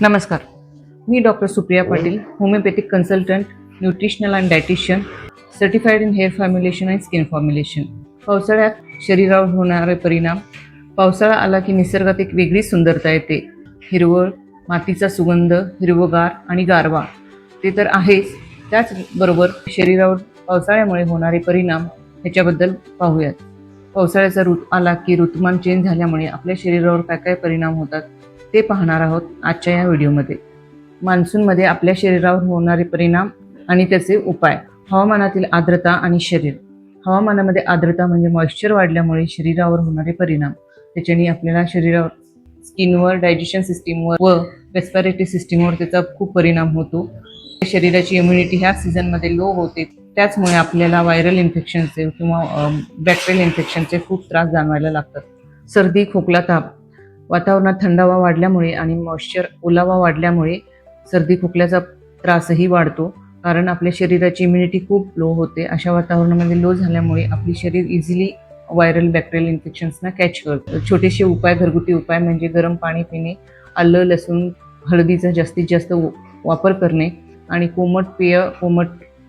नमस्कार. मी doctor Supriya Patil homeopathic consultant nutritional and dietitian certified in hair formulation and skin formulation. पावसाळ्यात शरीरावर होणारे परिणाम पावसाळा आला की निसर्गात एक वेगळी सुंदरता येते. हिरवळ मातीचा सुगंध हिरवगार आणि गारवा ते तर आहेच. त्याचबरोबर शरीरावर पावसाळ्यामुळे होणारे परिणाम ह्याच्याबद्दल पाहूयात. पावसाळ्याचा ऋतू आला की ऋतुमान चेंज झाल्यामुळे आपल्या शरीरावर काय काय परिणाम होतात? ते पाहणार आहोत आजच्या या व्हिडिओमध्ये. मान्सूनमध्ये आपल्या शरीरावर होणारे परिणाम आणि त्याचे उपाय. हवामानातील आर्द्रता आणि शरीर. हवामानामध्ये आर्द्रता म्हणजे मॉइश्चर वाढल्यामुळे शरीरावर होणारे परिणाम. त्याच्याने आपल्याला शरीरावर स्किनवर डायजेशन सिस्टीमवर व रेस्पिरेटरी सिस्टीमवर त्याचा खूप परिणाम होतो. शरीराची इम्युनिटी ह्या सीझनमध्ये लो होते. त्याचमुळे आपल्याला व्हायरल इन्फेक्शनचे किंवा बॅक्टेरियल इन्फेक्शनचे खूप त्रास जाणवायला लागतात. सर्दी खोकला ताप वातावरणात थंडावा वाढल्यामुळे आणि मॉइश्चर ओलावा वाढल्यामुळे सर्दी खोकल्याचा त्रासही वाढतो. कारण आपल्या शरीराची इम्युनिटी खूप लो होते. अशा वातावरणामध्ये लो झाल्यामुळे आपली शरीर इझिली व्हायरल बॅक्टेरियल इन्फेक्शन्सना कॅच करतो. छोटेसे उपाय घरगुती उपाय म्हणजे गरम पाणी पिणे आलं लसूण हळदीचा जास्तीत जास्त व- वापर करणे आणि कोमट पेय कोमट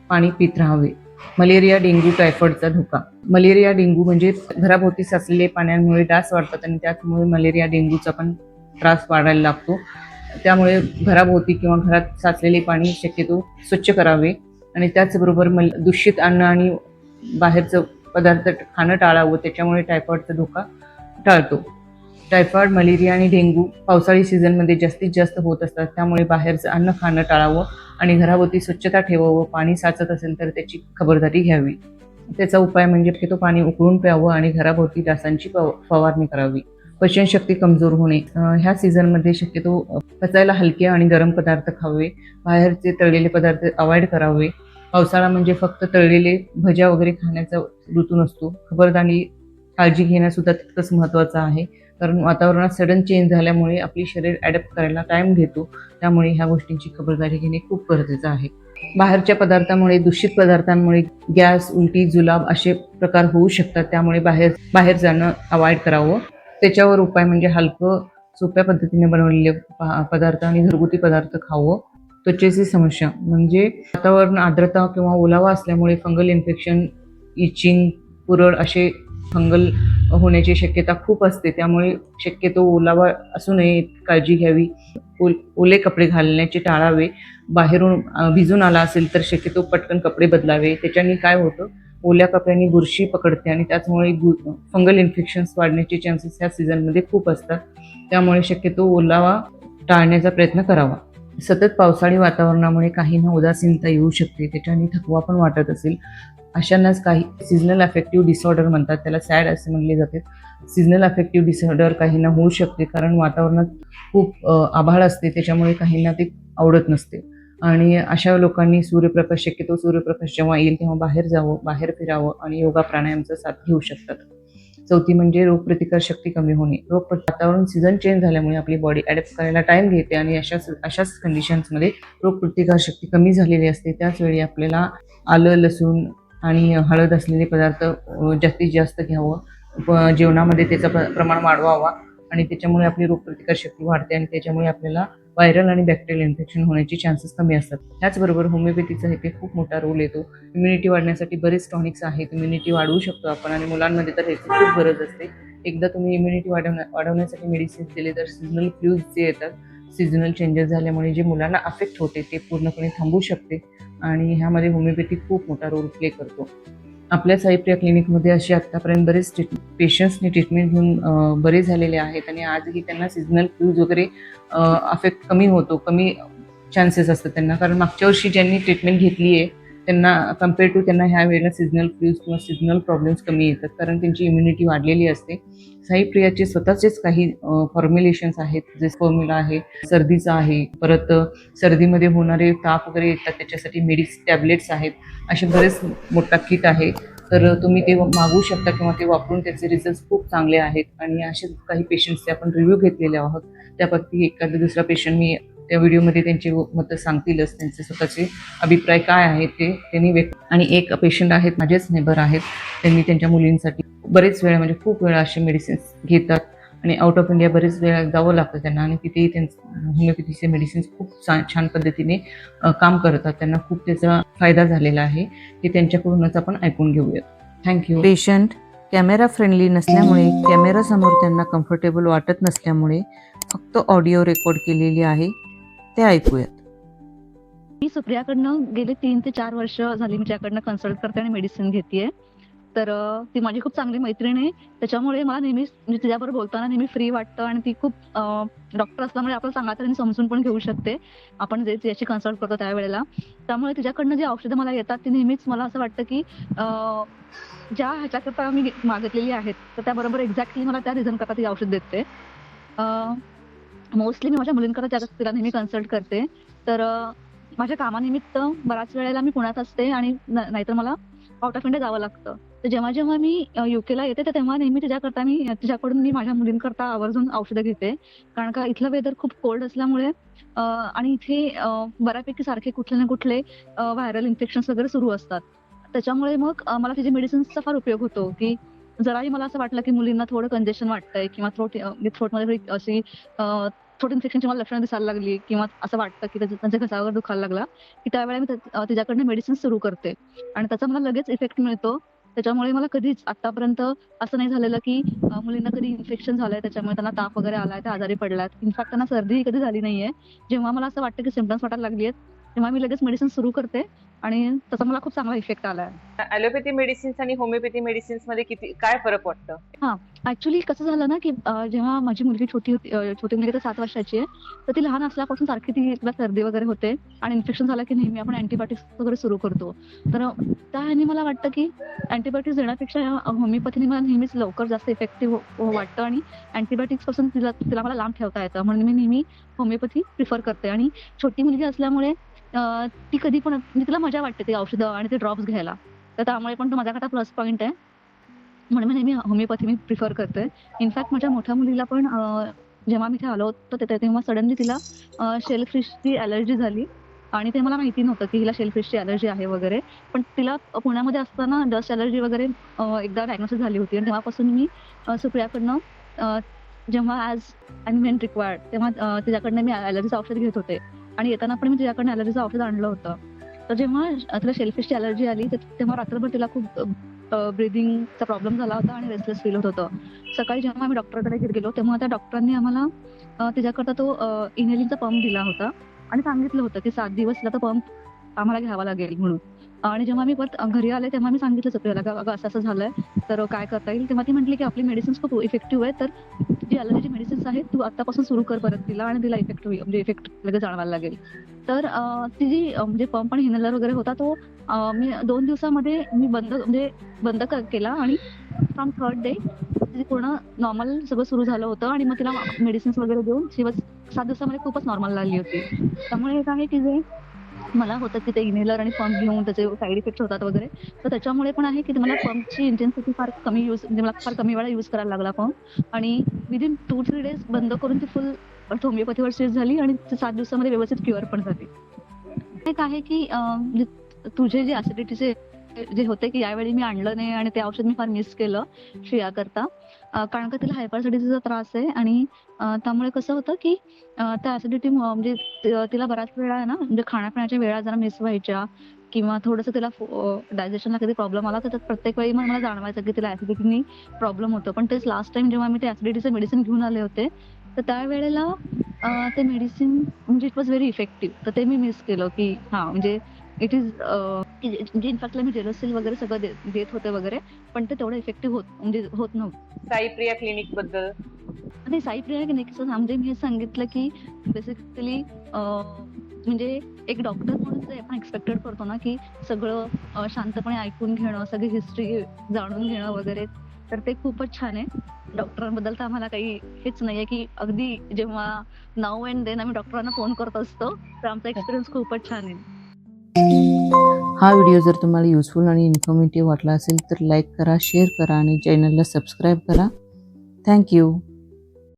पाणी पित राहावे. मलेरिया डेंग्यू टायफॉइडचा धोका. मलेरिया डेंग्यू म्हणजे घराभोवती साचलेले पाण्यामुळे डास वाढतात आणि त्याचमुळे मलेरिया डेंग्यूचा पण त्रास वाढायला लागतो. त्यामुळे घराभोवती किंवा घरात साचलेले पाणी शक्यतो स्वच्छ करावे आणि त्याचबरोबर मल दूषित अन्न आणि बाहेरचं पदार्थ खाणं टाळावं त्याच्यामुळे टायफॉइडचा धोका टाळतो. टायफॉइड मलेरिया आणि डेंग्यू पावसाळी सीझनमध्ये जास्तीत जास्त होत असतात. त्यामुळे बाहेरचं अन्न खाणं टाळावं आणि घराभोवती स्वच्छता ठेवावं पाणी साचत असेल तर त्याची खबरदारी घ्यावी. त्याचा उपाय म्हणजे तो पाणी उकळून प्यावं आणि घराभोवती डासांची फव- फवारणी करावी. पचनशक्ती कमजोर होणे ह्या सीझनमध्ये शक्यतो पचायला हलके आणि गरम पदार्थ खावे. बाहेरचे तळलेले पदार्थ अवॉइड करावे. पावसाळा म्हणजे फक्त तळलेले भज्या वगैरे खाण्याचा ऋतू नसतो. खबरदारी काळजी घेणं सुद्धा तितकंच महत्त्वाचं आहे. कारण वातावरणात सडन चेंज झाल्यामुळे आपली शरीर ॲडप्ट करायला टाईम घेतो. त्यामुळे ह्या गोष्टींची खबरदारी घेणे खूप गरजेचं आहे. बाहेरच्या पदार्थामुळे दूषित पदार्थांमुळे गॅस उलटी जुलाब असे प्रकार होऊ शकतात. त्यामुळे बाहेर बाहेर जाणं अवॉइड करावं. त्याच्यावर उपाय म्हणजे हलकं सोप्या पद्धतीने बनवलेले पदार्थ आणि घरगुती पदार्थ खावं. त्वचेची समस्या म्हणजे वातावरण आर्द्रता किंवा ओलावा असल्यामुळे फंगल इन्फेक्शन इचिंग पुरळ असे फंगल होण्याची शक्यता खूप असते. त्यामुळे शक्यतो ओलावा असू नये काळजी घ्यावी. ओल ओले कपडे घालण्याचे टाळावे. बाहेरून भिजून आला असेल तर शक्यतो पटकन कपडे बदलावे. त्याच्याने काय होतं? ओल्या कपड्यांनी बुरशी पकडते आणि त्याचमुळे बु- फंगल इन्फेक्शन्स वाढण्याचे चान्सेस ह्या सीझनमध्ये खूप असतात. त्यामुळे शक्यतो ओलावा टाळण्याचा प्रयत्न करावा. सतत पावसाळी वातावरणामुळे काहींना उदासीनता येऊ शकते. त्याच्याने थकवा पण वाटत असेल. अशांनाच काही सिजनल अफेक्टिव्ह डिसऑर्डर म्हणतात त्याला सॅड असे म्हणले जाते. सिजनल अफेक्टिव्ह डिसऑर्डर काहींना होऊ शकते कारण वातावरणात खूप आभाळ असते त्याच्यामुळे काहींना ते आवडत नसते. आणि अशा लोकांनी सूर्यप्रकाश शक्यतो सूर्यप्रकाश जेव्हा येईल तेव्हा बाहेर जावं बाहेर फिरावं आणि योगा प्राणायामचा साथ घेऊ शकतात. चौथी म्हणजे रोगप्रतिकार शक्ती कमी होणे. रोग वातावरण सीझन चेंज झाल्यामुळे आपली बॉडी ॲडप्ट करायला टाईम घेते आणि अशाच अशाच कंडिशन्समध्ये रोगप्रतिकार शक्ती कमी झालेली असते. त्याच वेळी आपल्याला आलं लसूण आणि हळद असलेले पदार्थ जास्तीत जास्त घ्यावं. जेवणामध्ये त्याचं प्र प्रमाण वाढवावा आणि त्याच्यामुळे आपली रोगप्रतिकार शक्ती वाढते आणि त्याच्यामुळे आपल्याला व्हायरल आणि बॅक्टेरियल इन्फेक्शन होण्याचे चान्सेस कमी असतात. त्याचबरोबर होमिओपॅथीचा इथे खूप मोठा रोल येतो. इम्युनिटी वाढण्यासाठी बरेच टॉनिक्स आहेत. इम्युनिटी वाढवू शकतो आपण आणि मुलांमध्ये तर ह्याची खूप गरज असते. एकदा तुम्ही इम्युनिटी वाढवण्या वाढवण्यासाठी मेडिसिन्स दिले तर सिजनल फ्लूज जे येतात सिजनल चेंजेस झाल्यामुळे जे मुलांना अफेक्ट होते ते पूर्णपणे थांबू शकते. आणि ह्यामध्ये होमिओपॅथी खूप मोठा रोल प्ले करतो. आपल्या साईप्रिया क्लिनिकमध्ये असे आत्तापर्यंत बरेच ट्रीट पेशंट्सनी ट्रीटमेंट घेऊन बरे झालेले आहेत आणि आजही त्यांना सिजनल फ्लूज वगैरे अफेक्ट कमी होतो कमी चान्सेस असतात त्यांना. कारण मागच्या वर्षी ज्यांनी ट्रीटमेंट घेतली आहे त्यांना कंपेअर टू त्यांना ह्या वेळेला सिजनल फ्लूज किंवा सिजनल प्रॉब्लेम्स कमी येतात. कारण त्यांची इम्युनिटी वाढलेली असते. साईप्रियाचे स्वतःचेच काही फॉर्म्युलेशन्स आहेत जे फॉर्म्युला आहे सर्दीचा आहे परत सर्दीमध्ये होणारे ताप वगैरे येतात त्याच्यासाठी मेडिस टॅबलेट्स आहेत असे बरेच मोठा किट आहे. तर तुम्ही ते मागवू शकता किंवा ते वापरून त्याचे रिझल्ट खूप चांगले आहेत. आणि असे काही पेशंट्सचे आपण रिव्ह्यू घेतलेले आहोत. त्यापैकी एखादा दुसरा पेशंट मी त्या व्हिडिओमध्ये त्यांची मतं सांगतीलच त्यांचे स्वतःचे अभिप्राय काय आहेत ते त्यांनी व्यक्त आणि एक पेशंट आहेत माझेच नेबर आहेत त्यांनी त्यांच्या मुलींसाठी बरेच वेळा म्हणजे खूप वेळा असे मेडिसिन्स घेतात. आणि आउट ऑफ इंडिया बरेच वेळा जावं लागतं त्यांना आणि तिथेही त्यांचं होमिओपॅथीचे मेडिसिन्स खूप छान छान पद्धतीने काम करतात. त्यांना खूप त्याचा फायदा झालेला आहे. हे त्यांच्याकडूनच आपण ऐकून घेऊयात. थँक्यू पेशंट कॅमेरा फ्रेंडली नसल्यामुळे कॅमेरासमोर त्यांना कम्फर्टेबल वाटत नसल्यामुळे फक्त ऑडिओ रेकॉर्ड केलेली आहे. ते ऐकूयात. मी सुप्रियाकडनं गेले तीन ते चार वर्ष झाली मी त्याकडनं कन्सल्ट करते आणि मेडिसिन घेतेय. तर ती माझी खूप चांगली मैत्रीण आहे. त्याच्यामुळे मला नेहमीच म्हणजे तिच्याबरोबर बोलताना नेहमी फ्री वाटतं आणि ती खूप डॉक्टर असल्यामुळे आपल्याला चांगल्या तऱ्हेने समजून पण घेऊ शकते. आपण जे तिच्याशी कन्सल्ट करतो त्यावेळेला. त्यामुळे तिच्याकडनं जे औषधं मला येतात ती नेहमीच मला असं वाटतं की ज्या ह्याच्याकरता मी मागितलेली आहेत तर त्याबरोबर एक्झॅक्टली मला त्या रिझन करता ती औषध देते. मोस्टली मी माझ्या मुलींकडे त्या तिला नेहमी कन्सल्ट करते. तर माझ्या कामानिमित्त बऱ्याच वेळेला मी पुण्यात असते आणि नाहीतर मला आउट ऑफ इंडिया जावं लागतं. तर जेव्हा जेव्हा मी युकेला येते तर तेव्हा नेहमी तिच्याकरता मी तिच्याकडून मी माझ्या मुलींकरता आवर्जून औषधं घेते. कारण का इथलं वेदर खूप कोल्ड असल्यामुळे आणि इथे बऱ्यापैकी सारखे कुठले ना कुठले व्हायरल इन्फेक्शन वगैरे सुरू असतात. त्याच्यामुळे मग मला तिचे मेडिसिन्सचा फार उपयोग होतो की जराही मला असं वाटलं की मुलींना थोडं कंजेशन वाटतंय किंवा थ्रोट म्हणजे थ्रोटमध्ये थोडी अशी थ्रोट इन्फेक्शनची मला लक्षणं दिसायला लागली किंवा असं वाटतं की त्यांच्या घसावर दुखायला लागला की त्यावेळेला मी तिच्याकडनं मेडिसिन सुरू करते. आणि त्याचा मला लगेच इफेक्ट मिळतो. त्याच्यामुळे मला कधीच आतापर्यंत असं नाही झालेलं की मुलींना कधी इन्फेक्शन झालंय त्याच्यामुळे त्यांना ताप वगैरे आलाय ते आजारी पडलायत. इनफॅक्ट त्यांना सर्दी कधी झाली नाहीये. जेव्हा मला असं वाटतं की सिम्पटम्स वाटायला लागली आहेत तेव्हा मी लगेच मेडिसिन सुरू करते. आणि त्याचा मला खूप चांगला इफेक्ट आलाय. ॲलोपॅथी मेडिसिन्स आणि होमिओपॅथी मेडिसिन्समध्ये किती काय फरक वाटतं? ऍक्च्युली कसं झालं ना की जेव्हा माझी मुलगी छोटी होती छोटी मुलगी तर सात वर्षाची आहे तर ती लहान असल्यापासून सारखी ती तिला सर्दी वगैरे होते आणि इन्फेक्शन झालं की नेहमी आपण अँटीबायोटिक्स वगैरे सुरू करतो. तर त्या ह्यानी मला वाटतं की अँटीबायोटिक्स देण्यापेक्षा होमिओपॅथीने मला नेहमीच लवकर जास्त इफेक्टिव्ह वाटतं आणि अँटीबायोटिक्सपासून तिला तिला मला लांब ठेवता येतं. म्हणून मी नेहमी होमिओपॅथी प्रिफर करते. आणि छोटी मुलगी असल्यामुळे ती कधी पण म्हणजे तिला मजा वाटते ते औषधं आणि ते ड्रॉप्स घ्यायला. तर त्यामुळे पण तो माझ्याकडे प्लस पॉईंट आहे. म्हणून मी नेहमी होमिओपॅथी मी प्रिफर करते. इनफॅक्ट माझ्या मोठ्या मुलीला पण जेव्हा मी इथे आलो होतो तिथे तेव्हा सडनली तिला शेल फिशची ऍलर्जी झाली. आणि ते मला माहिती नव्हतं की हिला शेल फिशची अलर्जी आहे वगैरे. पण तिला पुण्यामध्ये असताना डस्ट अलर्जी वगैरे एकदा डायग्नोसिस झाली होती. आणि तेव्हापासून मी सुप्रियाकडनं जेव्हा ॲज अँड मेन रिक्वायर्ड तेव्हा तिच्याकडनं मी अलर्जीचं औषध घेत होते. आणि येताना पण मी तिच्याकडनं अलर्जीचं औषध आणलं होतं. तर जेव्हा अं, तिला शेलफिशची अलर्जी आली तर तेव्हा रात्रभर तिला खूप ब्रिदिंगचा प्रॉब्लेम झाला होता आणि रेस्टलेस फील होत होतं. सकाळी जेव्हा आम्ही डॉक्टरकडे गेलो तेव्हा त्या डॉक्टरांनी आम्हाला तिच्याकरता तो इनेलिंगचा पंप दिला होता आणि सांगितलं होतं की सात दिवस तिला तो पंप आम्हाला घ्यावा लागेल म्हणून. आणि जेव्हा मी परत घरी आले तेव्हा मी सांगितलं सप्रियाला का असं असं झालंय. तर काय करता येईल? तेव्हा ती म्हटली की आपली मेडिसिन्स खूप इफेक्टिव्ह आहे तर जी अलर्जीची मेडिसिन्स आहेत तू आतापासून सुरू कर परत तिला आणि तिला इफेक्ट म्हणजे इफेक्ट लगेच जाणवायला लागेल. तर ती जी म्हणजे पंप आणि हिनलर वगैरे होता तो मी दोन दिवसामध्ये मी बंद म्हणजे बंद केला आणि फ्रॉम थर्ड डे पूर्ण नॉर्मल सगळं सुरू झालं होतं आणि मग तिला मेडिसिन्स वगैरे देऊन शिवस सात दिवसामध्ये खूपच नॉर्मल लागली होती. त्यामुळे एक आहे की जे मला होतं की ते इनेलर आणि पंप घेऊन त्याचे साईड इफेक्ट होतात वगैरे. तर त्याच्यामुळे पण आहे की मला पंपची इंटेन्सिटी फार कमी यूज म्हणजे मला फार कमी वेळा यूज करायला लागला पंप आणि विदिन टू थ्री डेज बंद करून ती फुल होमिओपॅथीवर स्विच झाली आणि सात दिवसामध्ये व्यवस्थित क्युअर पण झाली. एक आहे की म्हणजे तुझे जे ऍसिडिटीचे जे होते की यावेळी मी आणलं नाही आणि ते औषध मी फार मिस केलं श्रिया करता कारण का तिला हायपरसिडिटीचा त्रास आहे आणि त्यामुळे कसं होतं की त्या ऍसिडिटी म्हणजे तिला बऱ्याच वेळा आहे ना म्हणजे खाण्यापिण्याच्या वेळा जरा मिस व्हायच्या किंवा थोडंसं तिला डायजेशनला कधी प्रॉब्लेम आला तर प्रत्येक वेळी मग मला जाणवायचं की तिला ऍसिडिटीनी प्रॉब्लेम होतो. पण तेच लास्ट टाइम जेव्हा मी ते ऍसिडिटीचं मेडिसिन घेऊन आले होते तर त्यावेळेला ते मेडिसिन म्हणजे इट वॉज व्हेरी इफेक्टिव्ह तर ते मी मिस केलं की हा म्हणजे इट इज म्हणजे इनफॅक्टला मी जेरोसिल वगैरे सगळं देत होते वगैरे पण ते तेवढं इफेक्टिव्ह होत म्हणजे होत नव्हतं. साई प्रिया क्लिनिकबद्दल आणि साई प्रिया क्लिनिकचं म्हणजे मी सांगितलं की बेसिकली म्हणजे एक डॉक्टर म्हणून जे आपण एक्सपेक्टेड करतो ना की सगळं शांतपणे ऐकून घेणं सगळी हिस्ट्री जाणून घेणं वगैरे तर ते खूपच छान आहे. डॉक्टरांबद्दल तर आम्हाला काही हेच नाहीये की अगदी जेव्हा नाव अँड देन आम्ही डॉक्टरांना फोन करत असतो तर आमचा एक्सपिरियन्स खूपच छान आहे. हा व्हिडिओ जर तुम्हाला युजफुल आणि इन्फॉर्मेटिव्ह वाटला असेल तर लाईक करा शेअर करा आणि चॅनलला सबस्क्राईब करा. थँक्यू